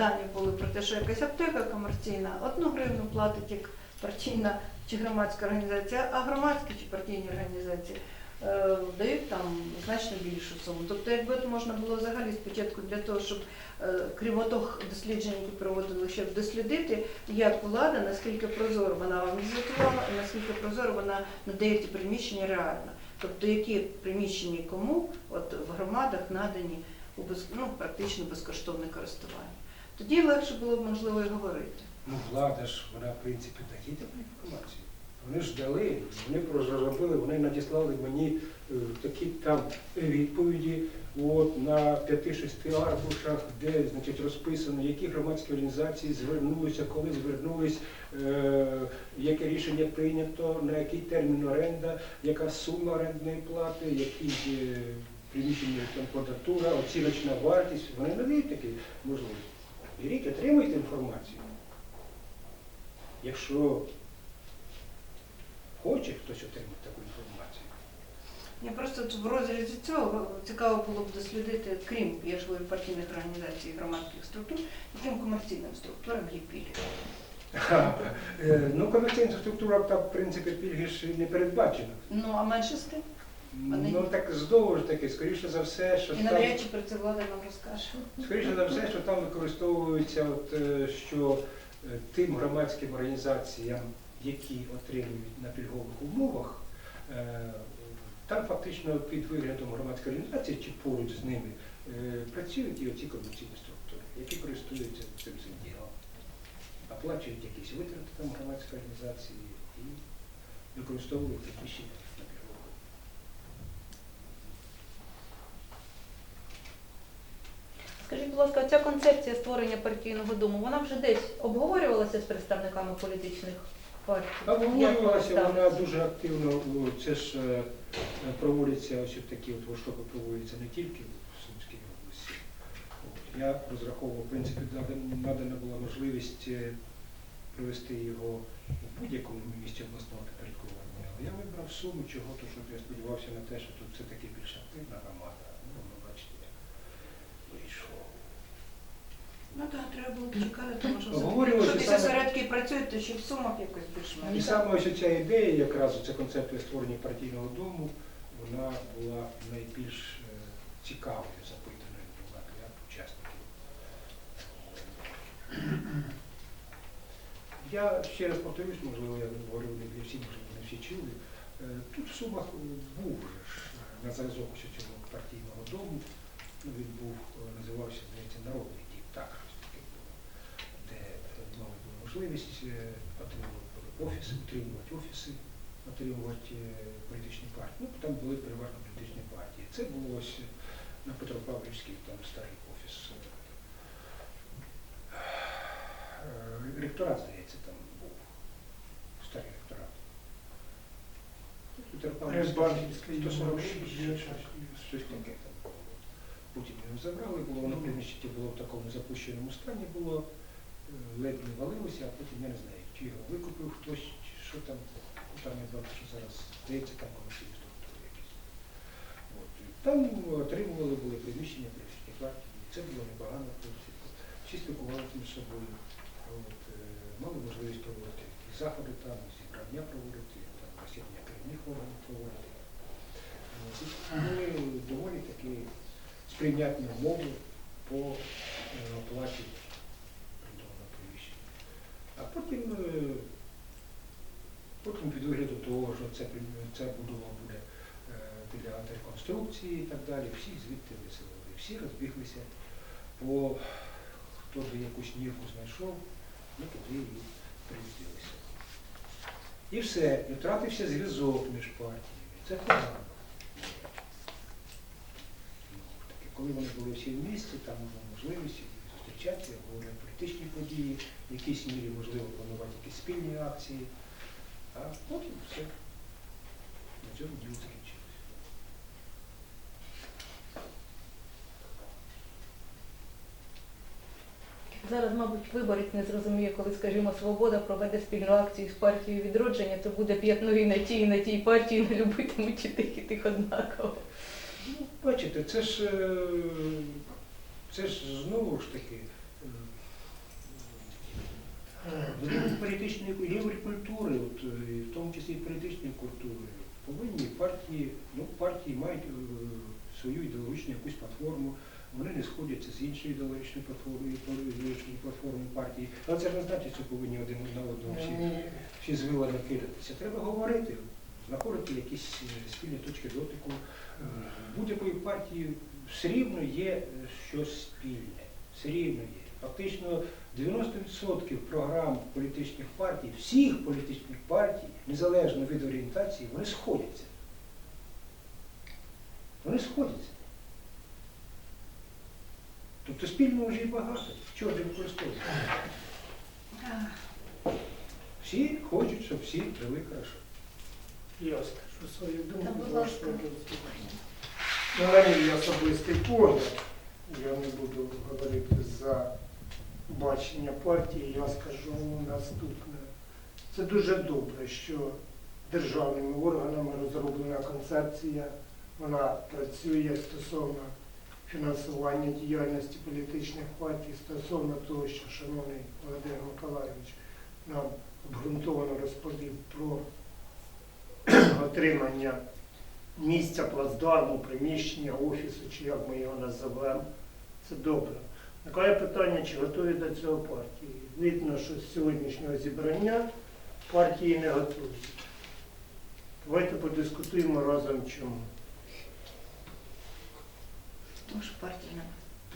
Дані були про те, що якась аптека комерційна одну гривну платить як партійна чи громадська організація, а громадські чи партійні організації е, дають там значно більшу суму. Тобто, якби от можна було взагалі спочатку для того, щоб е, крім отох досліджень, які проводили, щоб дослідити, як влада, наскільки прозоро вона вам звітувала, і наскільки прозоро вона надає ті приміщення реально. Тобто, які приміщення кому от в громадах надані у без, ну, практично безкоштовне користування. Тоді легше було б можливо і говорити. Ну, влада ж, вона, в принципі, дає таку інформацію. Вони ж дали, вони розробили, вони надіслали мені е, такі там відповіді от, на 5-6 аркушах, де значить, розписано, які громадські організації звернулися, коли звернулись, е, яке рішення прийнято, на який термін оренда, яка сума орендної плати, які е, приміщення там квадратура, оціночна вартість. Вони надають такі можливості. Беріть, отримуйте інформацію. Якщо хоче хтось отримати таку інформацію. Мені просто в розрізі цього цікаво було б дослідити, крім я ж говорю, партійних організацій громадських структур, яким комерційним структурам є пільги. Е, Ну, комерційна структура в принципі, пільги ж не передбачена. Ну а менше з тим. Вони- Ну так знову ж таки, скоріше за все, що І там, навряд чи про це влада нам розкаже. скоріше за все, що там використовується, от, е, що е, тим громадським організаціям, які отримують на пільгових умовах, е, там фактично під виглядом громадської організації чи поруч з ними е, працюють і оці комерційні структури, які користуються цим цим ділом. Оплачують якісь витрати там громадської організації і використовують приміщення на пільгових. Скажіть, будь ласка, ця концепція створення партійного дому, вона вже десь обговорювалася з представниками політичних партій? Обговорювалася вона дуже активно. о, Це ж е, проводяться ось такі от воркшопи проводяться не тільки в Сумській області. От, Я розраховував, в принципі, надана- була можливість е, провести його у будь-якому місці обласного підпорядкування. Але я вибрав суму чого, то щоб я сподівався на те, що тут все-таки більш активна громада. Ну, ви бачите, як вийшло. Ну так, треба було чекати, тому що Обговорювалося якщо саме- осередки працюють, то ще в сумах якось І більш-менш. саме ось ця ідея, якраз ця концепція створення партійного дому, вона була найбільш е, цікавою, запитаною була для учасників. Я ще раз повторюсь, можливо, я говорив не для всіх, можливо, не всі чули. Е, Тут в Сумах е, був вже ж на зразок ось цього партійного дому. Ну, Він був, е, називався, здається, народний дім, так, щось таке було, де е, мали були можливість е, отримувати офіси, утримувати офіси, отримувати політичні партії. Ну, там були переважно політичні партії. Це було ось на Петропавлівській, там старий офіс. Ректорат, здається, там був. Старий ректорат. Петропавлівський, 146, є щось щось таке там було. Потім його забрали, було воно приміщення було в такому запущеному стані, було е, ледь не валилося, а потім я не знаю, чи його викупив хтось, чи що там, там я бачу, що зараз здається, там комерційні структури якісь. От. Там отримували були приміщення політичні партії, це було непогано. Всі спілкувалися між собою. От, е, мали можливість проводити і заходи там, зібрання проводити, там, засідання керівних органів проводити. Були доволі такі сприйнятні умови по е, оплаті придомного приміщення. А потім, е, потім під виглядом того, що це, ця будова буде е, підлягати реконструкції і так далі, всі звідти виселили. Всі розбіглися по хто де якусь нірку знайшов, ми туди і приїздилися. І все, і втратився зв'язок між партіями. Це погано. Знову ж таки, Коли вони були всі в місті, там була можливість зустрічатися, обговорювати політичні події, в якійсь мірі можливо планувати якісь спільні акції. А потім все. На цьому діло закінчилося. Зараз, мабуть, виборець не зрозуміє, коли, скажімо, Свобода проведе спільну акцію з партією відродження, то буде п'ятно і на тій, і на тій партії не любитимуть і тих, і тих однаково. Ну, бачите, це ж е, це ж знову ж таки е, політичної рівень культури, от, е, в тому числі і політичної культури, повинні партії, ну партії мають свою ідеологічну якусь платформу. Вони не сходяться з іншою ідеологічною платформою, ідеологічною платформою партії. Але це ж не значить, що повинні один на одному всі, всі звила накидатися. Треба говорити знаходити якісь е, спільні точки дотику. Е, Будь-якої партії все рівно є е, щось спільне, все рівно є. Фактично 90% програм політичних партій, всіх політичних партій, незалежно від орієнтації, вони сходяться. Вони сходяться. Тобто спільного вже і багато. Чого ж не використовувати? Всі хочуть, щоб всі жили хорошо. Я скажу свою думку. Та, будь ваш ласка. Ну, на мій особистий погляд, я не буду говорити за бачення партії, я скажу наступне. Це дуже добре, що державними органами розроблена концепція, вона працює стосовно фінансування діяльності політичних партій, стосовно того, що шановний Володимир Миколайович нам обґрунтовано розповів про отримання місця, плацдарму, приміщення, офісу, чи як ми його називаємо. Це добре. Таке питання, чи готові до цього партії? Видно, що з сьогоднішнього зібрання партії не готові. Давайте подискутуємо разом чому. Тому що партія не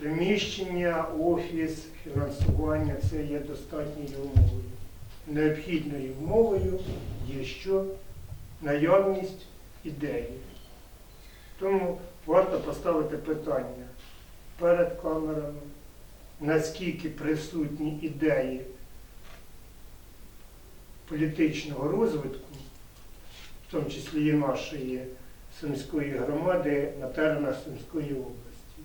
Приміщення, офіс, фінансування це є достатньою умовою. Необхідною умовою є що? Наявність ідеї. Тому варто поставити питання перед камерами, наскільки присутні ідеї політичного розвитку, в тому числі і нашої Сумської громади на теренах Сумської області.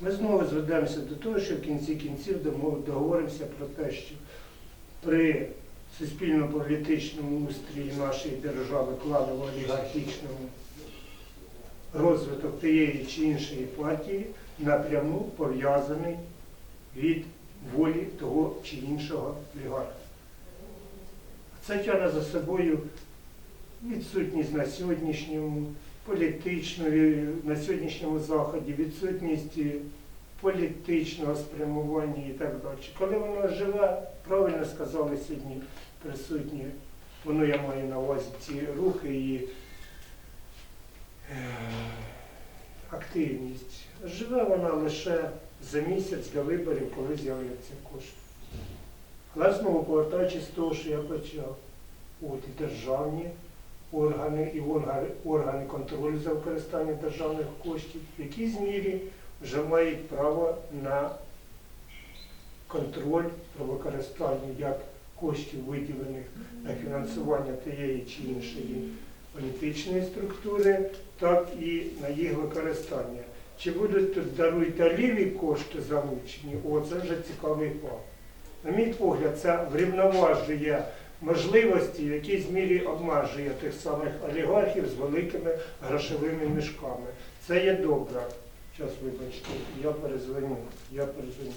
Ми знову зведемося до того, що в кінці кінців договоримося про те, що при суспільно-політичному устрії нашої держави, кланово-олігархічному розвиток тієї чи іншої партії напряму пов'язаний від волі того чи іншого олігарха. Це тягне за собою відсутність на сьогоднішньому політичної, на сьогоднішньому заході, відсутність політичного спрямування і так далі. Коли воно живе, правильно сказали сьогодні присутні, воно я маю на увазі ці рухи і е, активність. Живе вона лише за місяць до виборів, коли з'являться кошти. Але знову повертаючись з того, що я почав, от і державні органи і органи контролю за використанням державних коштів, в якійсь мірі вже мають право на контроль про використання як коштів, виділених на фінансування тієї чи іншої політичної структури, так і на їх використання. Чи будуть тут даруйте ліві кошти залучені? О, це вже цікавий факт. На мій погляд, це врівноважує можливості, в якійсь мірі обмежує тих самих олігархів з великими грошовими мішками. Це є добре. Зараз, вибачте, я перезвоню. Я перезвоню.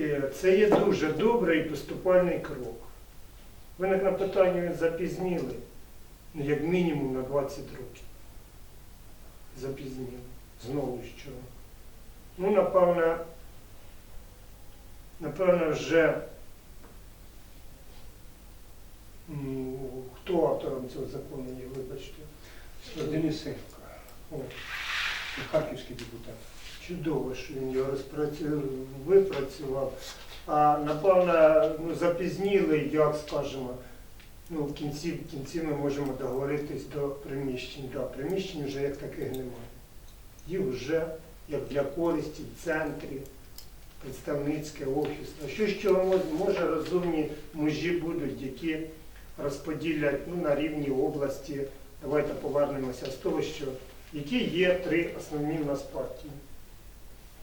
Е, Це є дуже добрий поступальний крок. Виникне питання запізніли, ну, як мінімум на 20 років. Запізніли. Знову що. Ну, напевно, напевно, вже м, хто автором цього закону є, вибачте. Денисенко, харківський депутат. Чудово, що він його випрацював. А напевно, ну, запізніли, як скажемо, ну, в кінці, в кінці ми можемо договоритись до приміщень. Да, приміщень вже як таких немає. Їх вже як для користі в центрі, представницьке, офісне. Що з чого мож- може розумні мужі будуть, які розподілять ну, на рівні області. Давайте повернемося з того, що які є три основні в нас партії.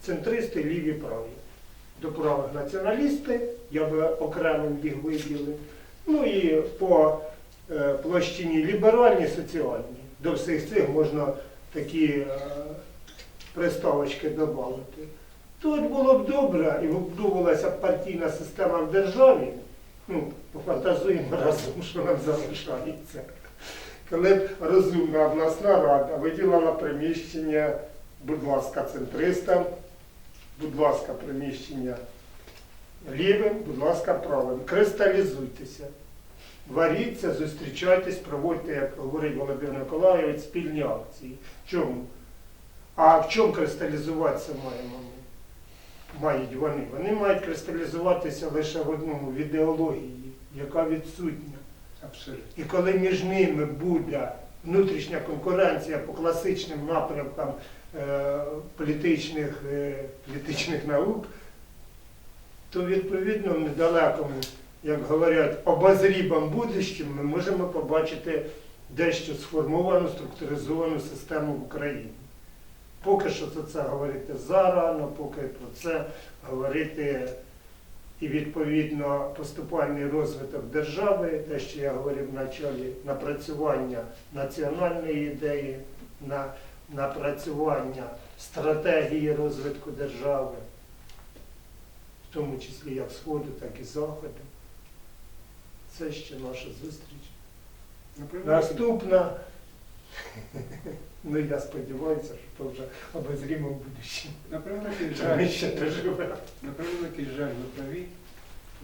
Центристи, ліві, праві. До правих націоналісти, я би окремим їх виділив. Ну і по е, площині ліберальні, соціальні. До всіх цих можна такі е, приставочки додати. то от було б добре і вбудовувалася б партійна система в державі. Ну, пофантазуємо разом, що нам залишається. Коли б розумна обласна рада виділила приміщення, будь ласка, центристам, будь ласка, приміщення лівим, будь ласка, правим. Кристалізуйтеся. Варіться, зустрічайтесь, проводьте, як говорить Володимир Миколайович, спільні акції. Чому? А в чому кристалізуватися маємо ми? Мають вони. Вони мають кристалізуватися лише в одному в ідеології, яка відсутня. Абсолютно. І коли між ними буде внутрішня конкуренція по класичним напрямкам політичних, е, політичних наук, то відповідно в недалекому, як говорять, обозрібом будущим ми можемо побачити дещо сформовану, структуризовану систему в Україні. Поки що за це говорити зарано, поки про це говорити і відповідно поступальний розвиток держави, те, що я говорив в началі, напрацювання національної ідеї, на напрацювання стратегії розвитку держави, в тому числі як Сходу, так і Заходу. Це ще наша зустріч. Напевно, Наступна, ну я сподіваюся, що то вже обозрімо в будущому. На превеликий жаль, ще на превеликий жаль, ви праві.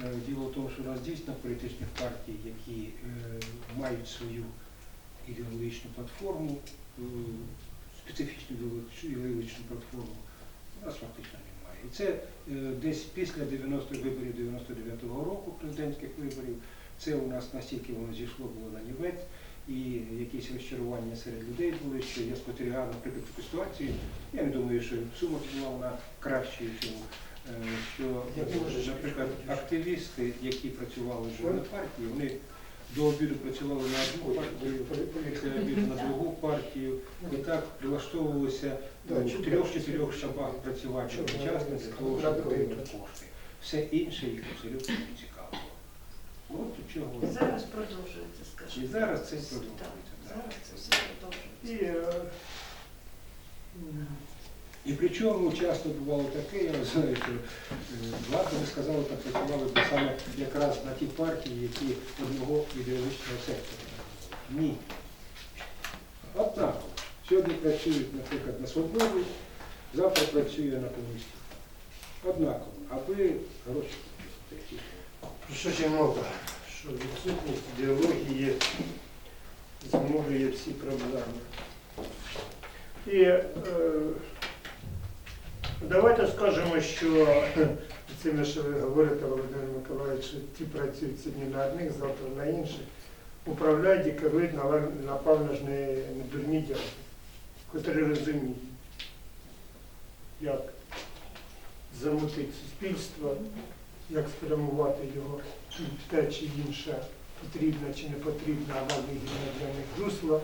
Е, Діло в тому, що у нас дійсно політичних партій, які е, мають свою ідеологічну платформу, е, специфічну ідеологічну- ідеологічну платформу, у нас фактично немає. І це е, десь після 90-х виборів 99-го року, президентських виборів, це у нас настільки воно зійшло було на нівець, і якісь розчарування серед людей були, що я спостерігав, наприклад, таку ситуацію. Я не думаю, що сума була вона кращою, чому. е, Що, наприклад, активісти, які працювали вже на партії, вони до обіду працювали на одну партію, після обіду на другу партію, і так прилаштовувалися чудово. трьох-чотирьох штабах працювати одночасно для того, щоб отримати кошти. Все інше їх абсолютно не цікавило. От чого. І зараз продовжується, скажімо. І зараз це продовжується. Зараз це все продовжується. І е, І причому часто бувало таке, я знаю, що е, влади ви сказали, так працювали саме якраз на ті партії, які одного ідеологічного сектора. Ні. Однаково. Сьогодні працюють, наприклад, на свободу, завтра працює на комуністів. Однаково. Аби гроші такі. про що і мова? Що відсутність ідеології зумовлює всі проблеми. І е, давайте скажемо, що цими, що ви говорите, Володимир Миколаївич, що ті працюють сьогодні на одних, завтра на інших, управляють і керують, нав- напевно ж, не, не дурні дяді, котрі розуміють, як замутити суспільство, як спрямувати його те чи інше потрібне чи не потрібне, а вигідне для них русло.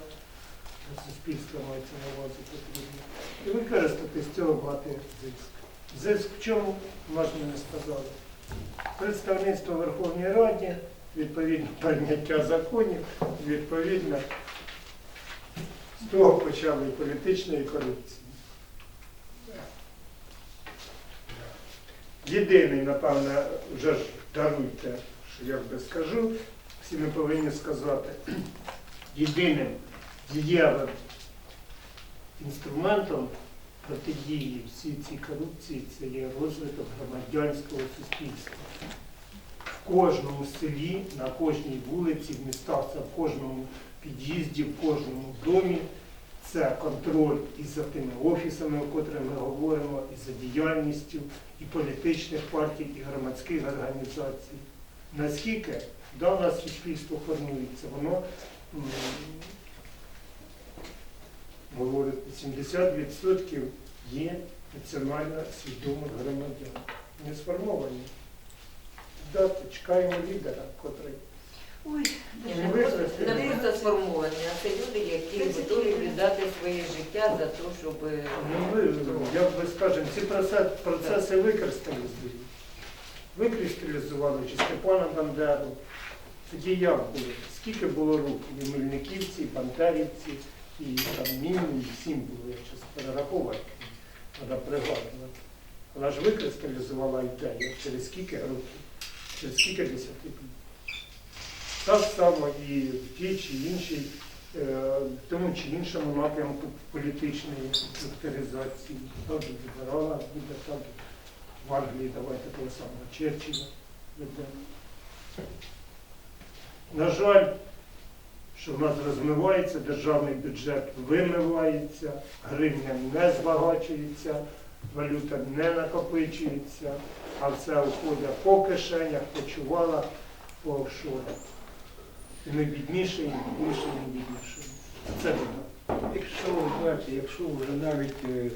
Суспільство мається на увазі потрібно. І використати з цього мати зиск. Зиск в чому, можна не сказали. Представництво в Верховній Раді, відповідно прийняття законів, відповідно з того почали політичної корупції. Єдиний, напевно, вже ж даруйте, що я би скажу, всі ми повинні сказати, єдиним дієвим інструментом протидії всій цій корупції це є розвиток громадянського суспільства. В кожному селі, на кожній вулиці, в містах, в кожному під'їзді, в кожному домі. Це контроль і за тими офісами, о котрих ми говоримо, і за діяльністю і політичних партій, і громадських організацій. Наскільки дане суспільство формується, воно говорить, 70% є національно свідомих громадян. Не сформовані. Дати, чекаємо лідера, котрий. Ой, Не визнати. Не сформовані, а це люди, які готові віддати своє життя за те, щоб Ну, ви, як би скажемо, ці процеси, процеси викристалізують. Викристалізували чи Степана Бандеру. Тоді як було? Скільки було рук? І Мельниківці, і Бандерівці, і там мінімум сім було, я щось перераховувати, треба пригадувати. Вона ж викристалізувала ідею через скільки років, через скільки десятиліть. Так само і в тій чи іншій, е, в тому чи іншому напрямку політичної секторизації. Так і ліберала буде так. і В Англії давайте того самого Черчилля ведемо. На жаль, що в нас розмивається, державний бюджет вимивається, гривня не збагачується, валюта не накопичується, а все уходить по кишенях, по чувалах, по офшорах. І ми бідніше, і бідніше, і бідніше. Це біда. Якщо знаєте, якщо вже навіть е,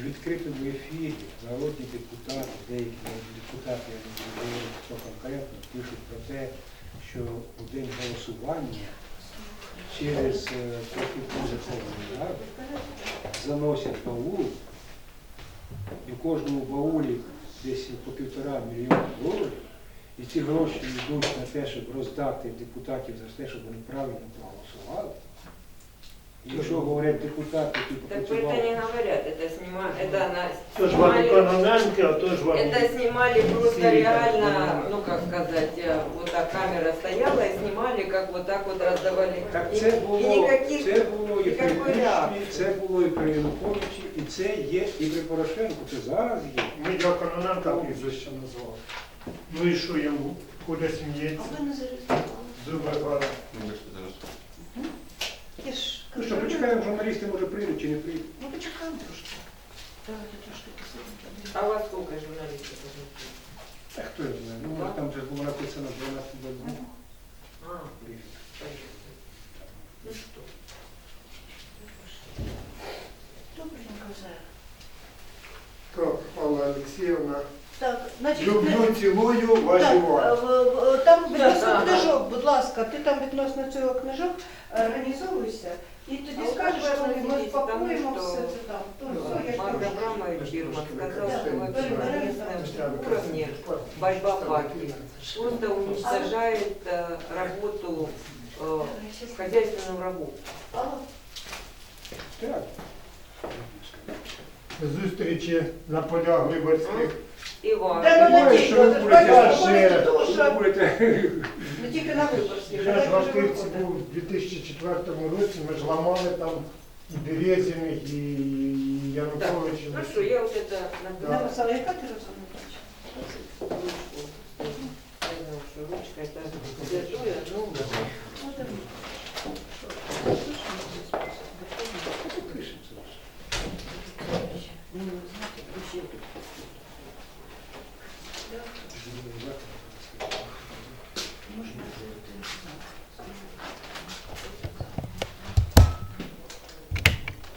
в відкритому ефірі народні депутати, деякі депутати, я не говорю, хто конкретно, пишуть про те, що у день голосування через е, трохи ради заносять баул, і в кожному баулі десь по півтора мільйона доларів, і ці гроші йдуть на те, щоб роздати депутатів за те, щоб вони правильно проголосували. І якщо говорять депутати, які Так это попрацювали, не говорят, это снимали, это на То ж вам снимали, економенки, а то ж вам. это снимали просто Сирия, реально, да. ну как сказать, э, вот так камера стояла и снимали, как вот так вот раздавали. так И- це и було, никаких це було і при никакой Кучмі, реакции. це було і при Януковичі, і це є і при Порошенку, це зараз є. Ми для економенка прізвище назвали. Ну і що йому? Куди сміється? А ви не зареєстрували? Зуби гара. Я ж Ну що, почекаємо, журналісти може прийдуть чи не прийдуть. Ну почекаємо трошки. Давайте трошки посидимо. А у вас сколько журналистов? уже? А хто його знає? Ну, може там вже було написано 12 до 2 А, понятно. Ну что? Добренько вже. Так, Алла Олексіївна. Так, значить, Люблю, цілую, ваші Так, в- в- там відносно книжок, будь ласка, ти там відносно цього книжок е, організовуйся. І тоді скажеш, ви ми розумієте, спакуємо все це там. То все, я ж Марк кажу. Абрамович Бирман сказал, что вообще на местном уровне борьба партии просто уничтожает э, работу, э, хозяйственную работу. Так. Зустрічі на полях виборських. И Де Да, ну, Думаю, що ви тільки, будете- ще- що будете не тільки на виборських, Я ж в а Ахтирці виходить. був у 2004 році, ми ж ламали там і Березіних, і Януковичів. Ну я вже это написала. Написала, яка ти розумна?